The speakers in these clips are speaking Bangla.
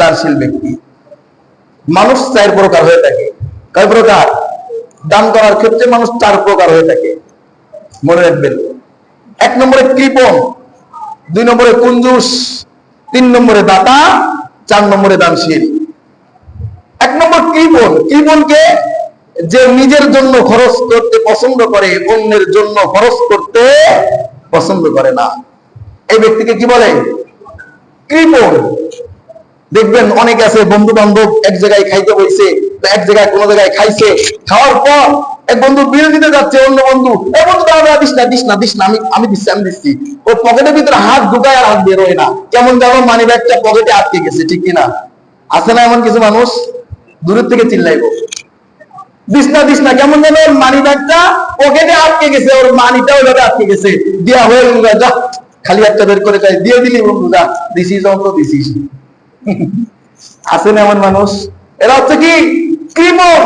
দানশীল ব্যক্তি। মানুষ চার প্রকার হয়ে থাকে। কয় প্রকার? দান করার ক্ষেত্রে মানুষ চার প্রকার হয়ে থাকে। মনে রাখবেন, এক নম্বরে কৃপণ, দুই নম্বরে কুঞ্জুস, তিন নম্বরে দাতা, চার নম্বরে দানশীল। এক নম্বর কৃপণ, কৃপণকে যে নিজের জন্য খরচ করতে পছন্দ করে, অন্যের জন্য খরচ করতে পছন্দ করে না। এই ব্যক্তিকে কি বলে? কৃপণ। দেখবেন অনেক আছে বন্ধু বান্ধব এক জায়গায় খাইতে বইছে এক জায়গায় কোন জায়গায় খাইছে, খাওয়ার পর এক বন্ধু বিল দিতে যাচ্ছে, অন্য বন্ধু এই বন্ধু, দাঁড়া দিস না দিস না দিস না, আমি আমি দিচ্ছি আমি দিচ্ছি। ওর পকেটের ভিতরে হাত ঢুকায় আর হাত বেরোয় না। কেমন যেন মানি ব্যাগটা পকেটে আটকে গেছে, ঠিক কিনা? আছে না এমন কিছু মানুষ? দূরের থেকে চিল্লাইবো। দিস না দিস না, কেমন যেন ওর মানি ব্যাগটা পকেটে আটকে গেছে, ওর মানিটা ওইভাবে আটকে গেছে। দিয়া হয়ে যা, খালি একটা বের করে চাই দিয়ে দিলি বন্ধু, যা, দিছিস অন্ত দিছিস। আছে না এমন মানুষ। এরা হচ্ছে কি? কৃপণ।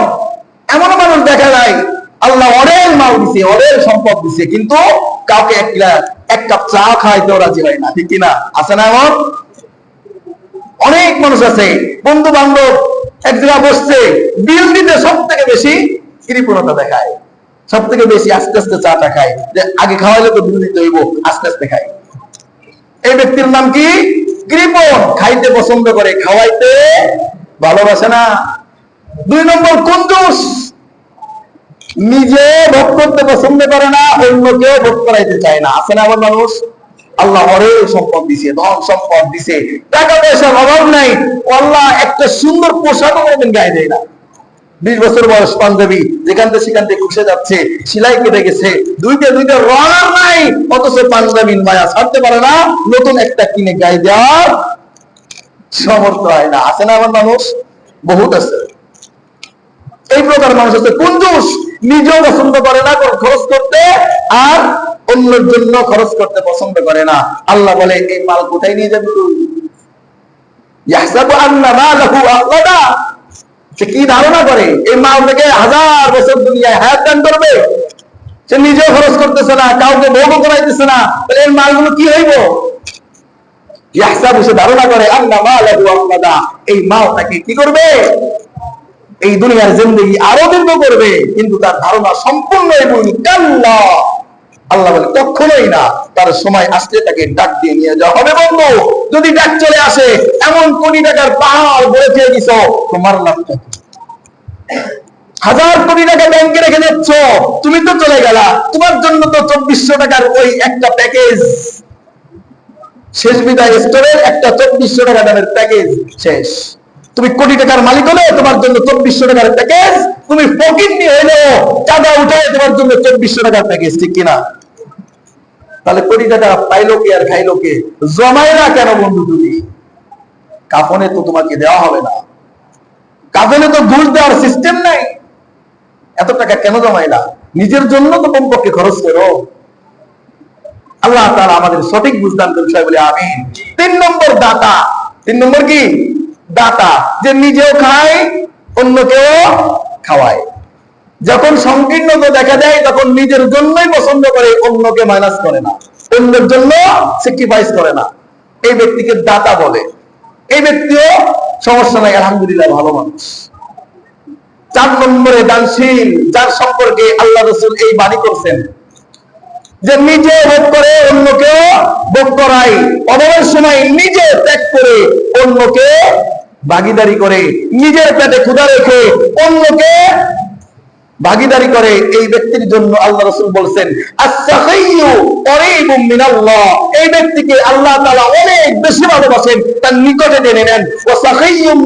এমন মানুষ দেখা যায়। আল্লাহ অনেক মাল দিছে অনেক সম্পদ দিছে, কিন্তু কাউকে এক এক কাপ চা খাইতেও রাজি হয় না, ঠিক কিনা? আছে না এমন? অনেক মানুষ আছে। বন্ধু বান্ধব এক জায়গায় বসছে, বিল দিতে সব থেকে বেশি কৃপণতা দেখায়। সব থেকে বেশি আস্তে আস্তে চাটা খায়। যে আগে খাওয়াইলে তো বিল দিতে হইব, আস্তে আস্তে খায়। এই ব্যক্তির নাম কি? কৃপণ, খাইতে পছন্দ করে, খাওয়াইতে ভালোবাসে না। দুই নম্বর কুঞ্জুস নিজে ভোগ করতে পছন্দ করে না, অন্যকেও ভোগ করাইতে চায় না। আছে না আমার মানুষ? আল্লাহ অনেক সম্পদ দিছে, ধন সম্পদ দিছে। টাকা পয়সার অভাব নাই। আল্লাহ একটা সুন্দর পোশাক কোনদিন গায়ে দেয় না। বিশ বছর বয়স পাঞ্জাবি যেখান থেকে সেখান থেকে খুশে যাচ্ছে, সিলাই কেটে গেছে, দুইটা দুইটা রং নাই, অথচ পাঞ্জাবির মায়া ছাড়তে পারে না, নতুন একটা কিনে গায়ে দেওয়ার সমর্থ হয় না। আছে না আমার মানুষ? বহুত আছে। এই প্রকার মানুষ আছে। কুঞ্জুস নিজেও পছন্দ করে না খরচ করতে, আর অন্যের জন্য খরচ করতে পছন্দ করে না। আল্লাহ বলে, এই মাল কোথায় নিয়ে যাবি তুই? ইয়াহসাবু আন্না মালাহু আখলাদা সে কি ধারণা করে? এই মাল থেকে হাজার বছর দুনিয়ায় হায়াত দান করবে? সে নিজেও খরচ করতেছে না, কাউকে ভোগও করাইতেছে না। তাহলে এই মালগুলো কি হইব? ইয়াহসাবু সে ধারণা করে, আন্না মালাহু আখলাদা এই মাল তাকে কি করবে? এই দুনিয়ার জিন্দগি আরও দীর্ঘ করবে। কিন্তু তার ধারণা সম্পূর্ণ ভুল কাল্লা আল্লাহ বলে কখনোই না, তার সময় আসলে তাকে ডাক দিয়ে নিয়ে যাওয়া হবে বন্ধু, যদি ডাক চলে আসে, এমন কোটি টাকার পাহাড় গড়ে খেয়ে দিছ তোমার লাভটা কি? হাজার কোটি টাকা ব্যাংকে রেখে যাচ্ছ, তুমি তো চলে গেলা, তোমার জন্য তো চব্বিশশো টাকার ওই একটা প্যাকেজ। শেষ বিদায় স্টোরের একটা চব্বিশশো টাকা দামের প্যাকেজ, শেষ। তুমি কোটি টাকার মালিক হলে তোমার জন্য চব্বিশশো টাকার প্যাকেজ, তুমি ফকির নিয়ে হইল চাঁদা উঠে তোমার জন্য চব্বিশশো টাকার প্যাকেজ, ঠিক কিনা? তাহলে টাকা পাইলো কে আর খাইলো কে জমাই না কেন বন্ধু তুমি? কাফনে তো তোমাকে দেওয়া হবে না। কাফনে তো ঘুষ দেওয়ার সিস্টেম নাই। এত টাকা কেন জমাই না নিজের জন্য তো কমপক্ষে খরচ করো। আল্লাহ তাআলা আমাদের সঠিক বুঝদান করছে বলে আমি তিন নম্বর দাতা। তিন নম্বর কি? দাতা। যে নিজেও খায়, অন্যকেও খাওয়ায়। যখন সংকীর্ণতা দেখা দেয়, তখন নিজের জন্যই পছন্দ করে, অন্যকে মাইনাস করে না। অন্যের জন্য স্যাক্রিফাইস করে না। এই ব্যক্তিকে দাতা বলে। এই ব্যক্তিও সমস্যা নাই, আলহামদুলিল্লাহ, ভালো মানুষ। চার নম্বরে দানশীল, যার সম্পর্কে আল্লাহ রসুল এই বাণী করছেন যে নিজে ভোগ করে অন্যকে ভোগ করাই। অভাবের সময় নিজে ত্যাগ করে, অন্যকে ভাগিদারি করে, নিজের পেটে ক্ষুধা রেখে, অন্যকে ভাগিদারি করে এই ব্যক্তির জন্য আল্লাহ রসুল বলছেন এই ব্যক্তিকে আল্লাহ তাআলা অনেক বেশি ভালোবাসেন, তার নিকটে টেনে নেন।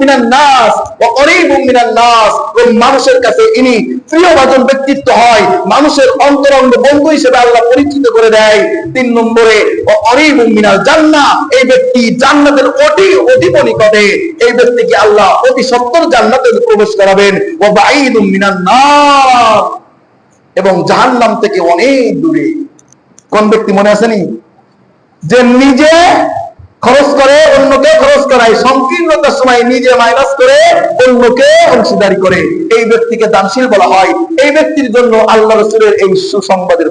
মিনান নাস। মিনান নাস। ও মানুষের কাছে ইনি প্রিয়ভাজন ব্যক্তিত্ব হয়। মানুষের অন্তরঙ্গ বন্ধু হিসেবে আল্লাহ পরিচিত করে দেয়। তিন নম্বরে ও করিবুম মিনাল জান্নাহ। এই ব্যক্তি জান্নাতের অতি অধিক নিকটে। এই ব্যক্তিকে আল্লাহ অতি সত্তর জান্নাতে প্রবেশ করাবেন। ও বাইদুম মিনান নার এবং জাহান্নাম থেকে অনেক দূরে। কোন ব্যক্তি মনে আসেনি যে নিজে খরচ করে অন্যকে খরচ করায়, সংকীর্ণতার সময় নিজে মাইনাস করে অন্যকে অংশীদারি করে। এই ব্যক্তিকে দানশীল বলা হয়। এই ব্যক্তির জন্য আল্লাহ রসুলের এই সুসংবাদের